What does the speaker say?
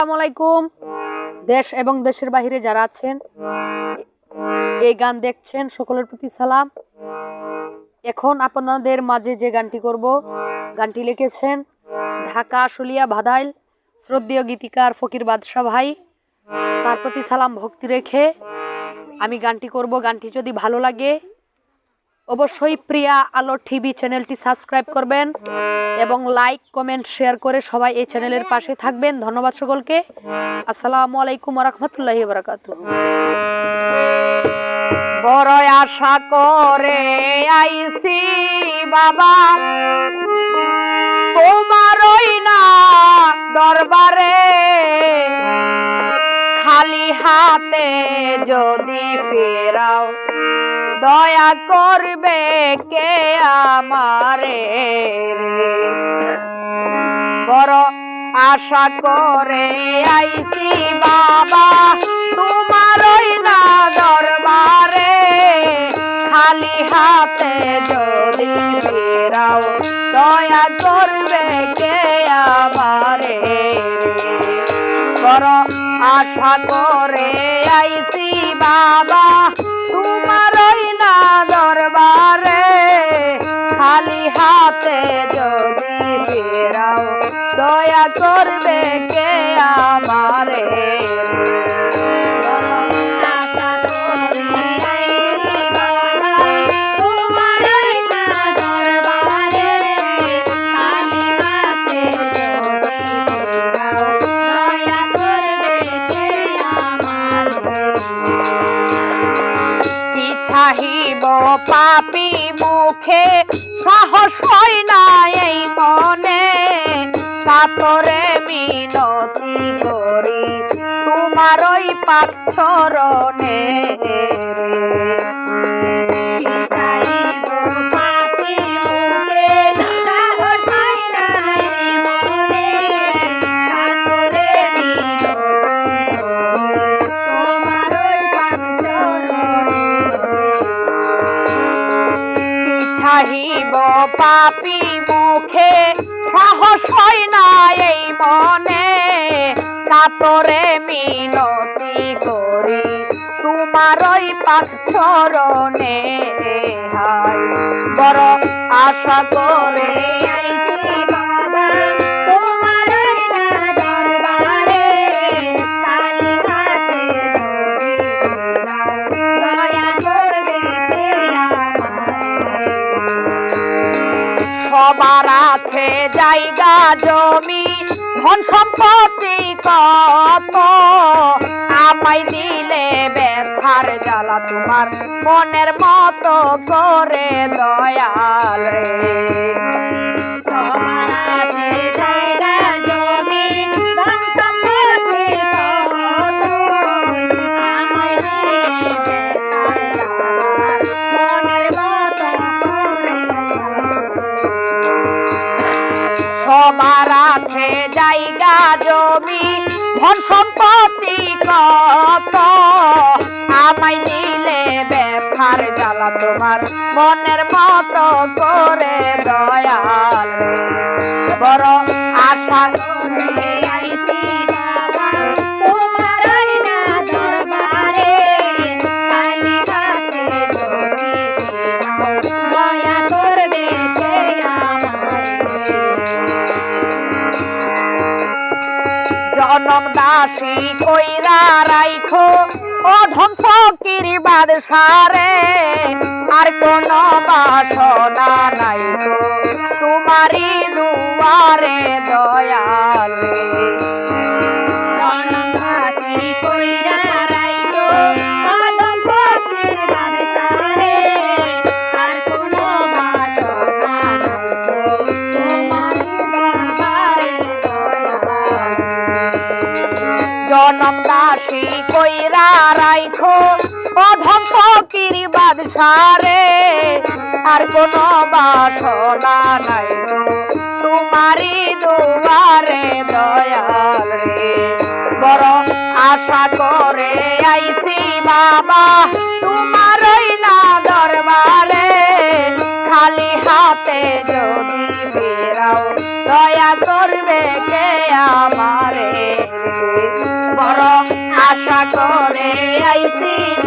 আলাইকুম। দেশ এবং দেশের বাইরে যারা আছেন, এই গান দেখছেন সকলের প্রতি সালাম। এখন আপনাদের মাঝে যে গানটি করব, গানটি লিখেছেন ঢাকা আশুলিয়া ভাদাইল শ্রদ্ধেয় গীতিকার ফকির বাদশাহ ভাই। তার প্রতি সালাম ভক্তি রেখে আমি গানটি করব। গানটি যদি ভালো লাগে অবশ্যই প্রিয়া আলো টিভি চ্যানেলটি সাবস্ক্রাইব করবেন এবং লাইক, কমেন্ট, শেয়ার করে সবাই এই চ্যানেলের পাশে থাকবেন। ধন্যবাদ সকলকে। আসসালামু আলাইকুম রহমতুল্লাহি বারাকাত বড় আশা করে আইসি বাবা তোমারই না দরবারে খালি হাতে যদি ফেরাও। দয়া করবে কে আমারে বড় আশা করে আইসি বাবা তোমারই না দরবারে। খালি হাতে যদি ফেরাও, দয়া করবে কে আমারে বড় আশা করে আইসি বাবা, তোমার না পাপি মুখে সাহস হয় না এই মনে। কাতরে মিনতি করি তোমার ওই পাক চাহিব পাপি মুখে, সাহস হয় না এই মনে। তাতরে মিনতি করি তোমারই চরণে। হাই বড় আশা করে সবার আছে জায়গা, জমি, ধন সম্পত্তি কত? আমায় দিলে ব্যথার জ্বালা তোমার মনের মতো করে দয়াল রে। জায়গা জমি ধন সম্পত্তি কত? আমায় দিলে ব্যথার জ্বালা তোমার মনের মতো করে দয়াল। বড় আশা আইছি বাবা, জনম দাসী কইরা রাইখো, ও ধন ফকির সারে আর কোন বাসনা নাই। তোমারি দুয়ারে দয়াল। জনম কইরা রাইখো। অধম ফকির বাদশারে, আর কোন বাসনা নাই। তোমারি দুয়ারে দয়াল রে। বড় আশা করে আইছি বাবা তোমারই না দরবারে। খালি হাতে যদি ফেরাও আশা করে আইছি।